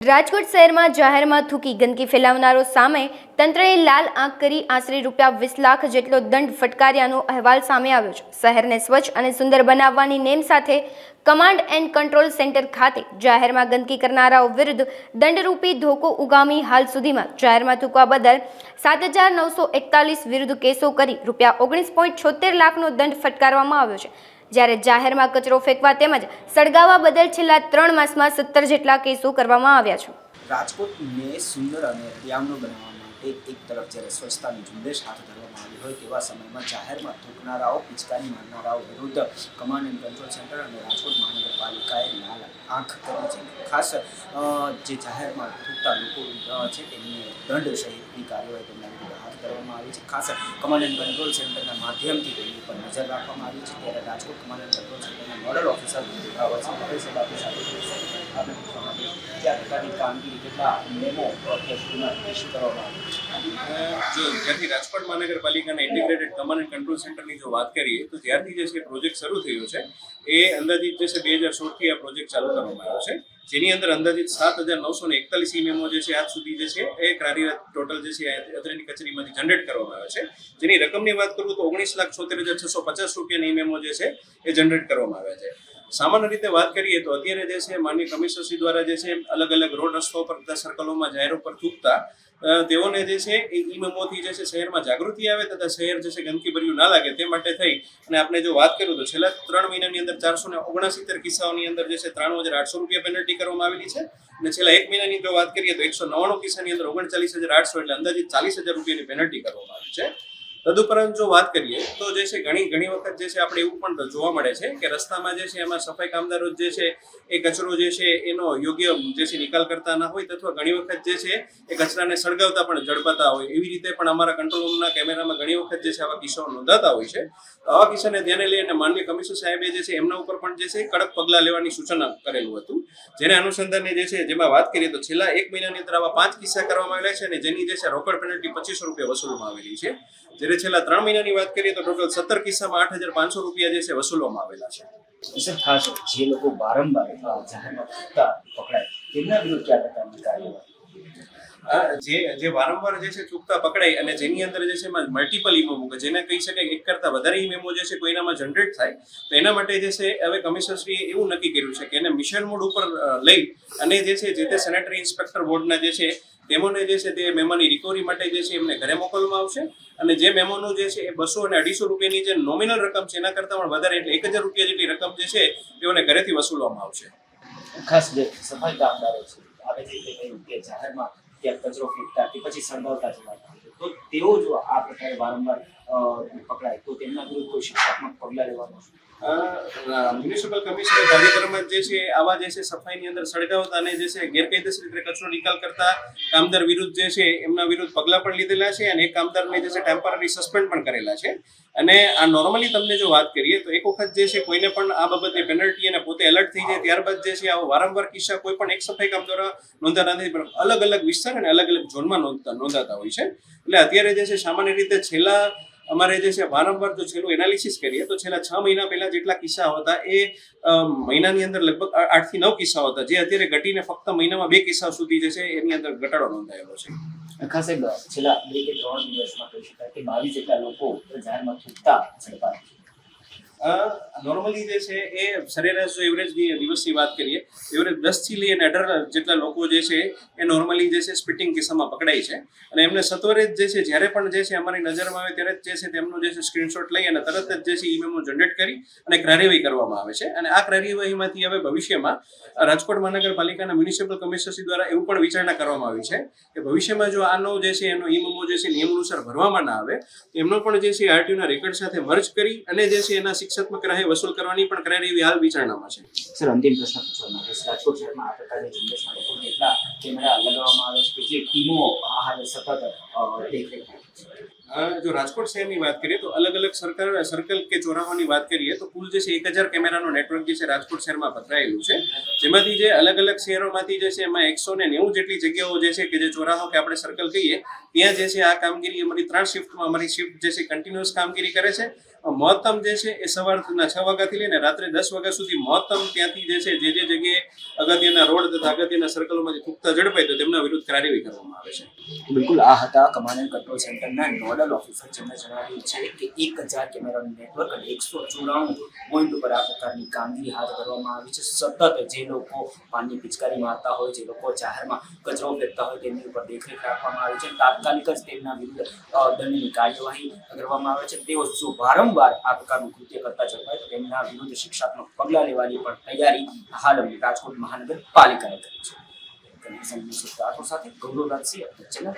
રાજકોટ શહેરમાં જાહેરમાં થૂકી ગંદકી ફેલાવનારો સામે તંત્રએ લાલ આંખ કરી આશરે રૂપિયા વીસ લાખ જેટલો દંડ ફટકાર્યાનો અહેવાલ સામે આવ્યો છે. શહેરને સ્વચ્છ અને સુંદર બનાવવાની નેમ સાથે કમાન્ડ એન્ડ કંટ્રોલ સેન્ટર ખાતે જાહેરમાં ગંદકી કરનારાઓ વિરુદ્ધ દંડરૂપી ધોકો ઉગામી હાલ સુધીમાં જાહેરમાં થૂકવા બદલ સાત હજાર નવસો એકતાલીસ વિરુદ્ધ કેસો કરી રૂપિયા ઓગણીસ પોઈન્ટ છોતેર લાખનો દંડ ફટકારવામાં આવ્યો છે. જ્યારે જાહેરમાં કચરો ફેંકવા તેમજ સળગાવવા બદલ છેલ્લા ત્રણ માસમાં સત્તર જેટલા કેસો કરવામાં આવ્યા છે. રાજકોટને સુંદર અને યામનું બનાવવા માટે એક તરફ જ્યારે સ્વચ્છતાની ઝુંબેશ હાથ ધરવામાં આવી હોય તેવા સમયમાં જાહેરમાં થૂકનારાઓ, પિચકારી મારનારાઓ વિરુદ્ધ કમાન્ડ એન્ડ કંટ્રોલ સેન્ટર અને રાજકોટ મહાનગરપાલિકાએ લાલ આંખ કરી છે. ખાસ જે જાહેરમાં થૂકતા લોકો છે તેમને દંડ સહિતની કાર્યવાહી તેમના હાથ ધરવામાં આવી છે. ખાસ કમાન્ડ એન્ડ કંટ્રોલ સેન્ટરના માધ્યમથી તેની ઉપર નજર રાખવામાં આવી છે. ત્યારે રાજકોટ કમાન્ડ એન્ડ કંટ્રોલ સેન્ટરના નોડલ ઓફિસર સાહેબ આપણી સાથે છે. આપણે કે આ પ્રકારની કામગીરી કેટલા મેમો સુધીમાં ઇસ્યુ કરવામાં આવી જો જ્યારથી રાજકોટ મહાનગરપાલિકાના ઇન્ટિગ્રેટેડ કમાન્ડ એન્ડ કંટ્રોલ સેન્ટરની જો વાત કરીએ, તો જ્યારથી જે છે પ્રોજેક્ટ શરૂ થયો છે, એ અંદાજિત જે છે બે હજાર સોળથી આ પ્રોજેક્ટ ચાલુ કરવામાં આવ્યો છે. જેની અંદર અંદાજિત સાત હજાર નવસો ને એકતાલીસ ઇમેમો જે છે આજ સુધી જે છે એ કાર્યરત ટોટલ જે છે અત્રેની કચેરીમાંથી જનરેટ કરવામાં આવે છે. જેની રકમની વાત કરું તો ઓગણીસ લાખ છોતેર હજાર છસો પચાસ રૂપિયાની ઇમેમો જે છે એ જનરેટ કરવામાં આવ્યા છે. સામાન્ય રીતે વાત કરીએ તો અત્યારે જે છે, માન્ય કમિશનરશ્રી દ્વારા જે છે અલગ અલગ રોડ રસ્તો પર તથા સર્કલોમાં જાહેરો પર થૂકતા તેઓને જે છે, એ ઈ જે છે, શહેરમાં જાગૃતિ આવે તથા શહેર જે છે ગંદકી ભર્યું ના લાગે તે માટે થઈ. અને આપણે જો વાત કરું તો છેલ્લા ત્રણ મહિનાની અંદર ચારસો ને ઓગણસિત્તેર કિસ્સાઓની અંદર જે છે, ત્રાણું હજાર આઠસો રૂપિયા પેનલ્ટી કરવામાં આવેલી છે. અને છેલ્લા એક મહિનાની જો વાત કરીએ તો એકસો નવ્વાણું કિસ્સાની અંદર ઓગણચાલીસ હજાર આઠસો એટલે અંદાજિત ચાલીસ હજાર રૂપિયાની પેનલ્ટી કરવામાં આવી છે. તદુપરાંત જો વાત કરીએ તો જે છે ઘણી ઘણી વખત જે છે આપણે એવું પણ જોવા મળે છે કે રસ્તામાં જે છે એમાં સફાઈ કામદારો જે છે એ કચરો જે છે એનો યોગ્ય જે છે નિકાલ કરતા ના હોય અથવા ઘણી વખત જે છે એ કચરાને સળગાવતા પણ ઝડપાતા હોય એવી રીતે પણ અમારા કંટ્રોલ રૂમના કેમેરામાં ઘણી વખત જે છે આવા કિસ્સાઓ નોંધાતા હોય છે તો આવા કિસ્સાને ધ્યાને લઈને માનવીય કમિશનર સાહેબે જે છે એમના ઉપર પણ જે છે કડક પગલાં લેવાની સૂચના કરેલું હતું જેને અનુસંધાને જે છે જેમાં વાત કરીએ તો છેલ્લા એક મહિનાની અંદર આવા પાંચ કિસ્સા કરવામાં આવેલા છે અને જેની જે છે રોકડ પેનલ્ટી પચીસો રૂપિયા વસૂલવામાં આવેલી છે જ્યારે છેલ્લા ત્રણ મહિનાની વાત કરીએ તો ટોટલ સત્તર કિસ્સામાં આઠ હજાર પાંચસો રૂપિયા જે છે વસૂલવામાં આવેલા છે. ખાસ જે લોકો વારંવાર જાહેરમાં પકડાય, તેમના વિરુદ્ધ કયા પ્રકારની કાર્યવાહી જે જે વારંવાર જે છે ચૂકતા પકડાય અને જેની અંદર જે છે એમાં મલ્ટિપલ ઇમેમો મૂકે, જેને કહી શકાય એક કરતા વધારે ઇમેમો જે છે કોઈનામાં જનરેટ થાય, તો એના માટે જે છે હવે કમિશનરશ્રીએ એવું નક્કી કર્યું છે કે એને મિશન મોડ ઉપર લઈ અને જે છે, જે તે સેનેટરી ઇન્સ્પેક્ટર બોર્ડના જે છે મેમોને જે છે તે મેમોની રિકવરી માટે જે છે એમને ઘરે મોકલવામાં આવશે અને જે મેમોનું જે છે એ બસો અને અઢીસો રૂપિયાની જે નોમિનલ રકમ છે, એના કરતાં પણ વધારે એટલે એક હજાર રૂપિયા જેટલી રકમ જે છે તેઓને ઘરેથી વસૂલવામાં આવશે. ખાસ જે સફાઈ કામદારો છે, આવે છે જાહેરમાં ક્યાંક કચરો ફેંકતા કે પછી સળગાવતા જતા તો તેઓ જો આ પ્રકારે વારંવાર પકડાય, તો તેમના વિરુદ્ધ કોઈ શિક્ષાત્મક પગલાં લેવાનું છે મ્યુનિસિપલ કમિશનર તાજેતરમાં જે છે, આવા જે છે, સફાઈની અંદર સળગાવતા અને જે છે, ગેરકાયદેસર રીતે કચરો નિકાલ કરતા કામદાર વિરુદ્ધ જે છે, એમના વિરુદ્ધ પગલાં પણ લીધેલા છે અને એક કામદારને જે છે ટેમ્પરરી સસ્પેન્ડ પણ કરેલા છે. અને આ નોર્મલી તમને જો વાત કરીએ, તો એક વખત જે છે, કોઈને પણ આ બાબતે પેનલ્ટી અને પોતે એલર્ટ થઈ જાય ત્યારબાદ જે છે, આવા વારંવાર કિસ્સા કોઈ પણ એક સફાઈ કામ દ્વારા નોંધાતા નથી, પણ અલગ અલગ વિસ્તાર અને અલગ અલગ ઝોનમાં નોંધતા નોંધાતા હોય છે. એટલે અત્યારે જે છે, સામાન્ય રીતે છેલ્લા અમારે જે છે વારંવાર જો છેલ્લું એનાલિસિસ કરીએ, તો છેલ્લા છ મહિના પહેલા જેટલા કિસ્સા હતા એ મહિનાની અંદર લગભગ આઠથી નવ કિસ્સાઓ હતા, જે અત્યારે ઘટીને ફક્ત મહિનામાં બે કિસ્સા સુધી જે છે એની અંદર ઘટાડો નોંધાયેલો છે. ખાસ છેલ્લા બે કે ત્રણ દિવસમાં કહી શકાય કે બાવીસ જેટલા લોકો જાહેરમાં થૂકતા ઝડપાયા નોર્મલી જે છે એ સરેરાશ જો એવરેજની દિવસની વાત કરીએ એવરેજ દસથી લઈ અઢાર જેટલા લોકો જે છે એ નોર્મલી જે છે સ્પિટિંગ કિસ્સામાં પકડાય છે અને એમને સત્વરે જ જે છે જ્યારે પણ જે છે અમારી નજરમાં આવે ત્યારે જ જે છે તેમનો જે છે સ્ક્રીનશોટ લઈ અને તરત જ જે છે ઈમેમો જનરેટ કરી અને કાર્યવાહી કરવામાં આવે છે અને આ કાર્યવાહીમાંથી હવે ભવિષ્યમાં રાજકોટ મહાનગરપાલિકાના મ્યુનિસિપલ કમિશનરશ્રી દ્વારા એવું પણ વિચારણા કરવામાં આવી છે કે ભવિષ્યમાં જો આનો જે છે એનો ઈમેમો જે છે નિયમ અનુસાર ભરવામાં ના આવે એમનો પણ જે છે આરટીઓના રેકોર્ડ સાથે મર્જ કરી અને જે છે એના શિક્ષાત્મક રાહે વસૂલ કરવાની પણ કરાયેલી એવી હાલ વિચારણામાં છે. સર, અંતિમ પ્રશ્ન પૂછવા છે. રાજકોટ શહેરમાં આ પ્રકારની ઝુંબેશમાં લોકો કેટલા કેમેરા લગાવવામાં આવે છે? કેટલી ટીમો આ હાલે સતત દેખરેખ જો રાજકોટ શહેરની વાત કરીએ તો અલગ અલગ સર્કલ સર્કલ કે ચોરાહોની વાત કરીએ તો કુલ જે છે એક હજાર કેમેરાનું નેટવર્ક જે છે રાજકોટ શહેરમાં પથરાયેલું છે. જેમાંથી જે અલગ અલગ શહેરોમાંથી જે છે એમાં એકસો ને નેવું જેટલી જગ્યાઓ જે છે કે જે ચોરાહો કે આપણે સર્કલ કહીએ, ત્યાં જે છે આ કામગીરી અમારી ત્રણ શિફ્ટમાં અમારી શિફ્ટ જે છે કન્ટિન્યુઅસ કામગીરી કરે છે. મહત્તમ જે છે એ સવારના છ વાગ્યાથી લઈને રાત્રે દસ વાગ્યા સુધી મહત્તમ ત્યાંથી જે છે જે જે જગ્યાએ અગત્યના સર્કલોમાંથી થૂકતા ઝડપાય તો તેમના વિરુદ્ધ કાર્યવાહી કરવામાં આવે છે. બિલકુલ, આ હતા કમાન્ડ એન્ડ કંટ્રોલ સેન્ટરના નોડલ ઓફિસર જેમણે જણાવ્યું છે કે એક હજાર કેમેરાનું નેટવર્ક અને એકસો ચોરાણું પોઈન્ટ ઉપર આ પ્રકારની કામગીરી હાથ ધરવામાં આવી છે. સતત જે લોકો પાણીની પિચકારી મારતા હોય, જે લોકો જાહેરમાં કચરો ફેંકતા હોય તેમની ઉપર દેખરેખ રાખવામાં આવી છે. તાત્કાલિક જ તેમના વિરુદ્ધ દંડની કાર્યવાહી કરવામાં આવે છે. તેઓ જો વારંવાર આ પ્રકારનું કૃત્ય કરતા ઝડપાય તો તેમના વિરુદ્ધ શિક્ષાત્મક પગલાં લેવાની પણ તૈયારી હાલ રાજકોટ મહાનગરપાલિકાએ કરી છે. રાઠોડ સાથે ગૌરવ રાજસિંહ ચેનલ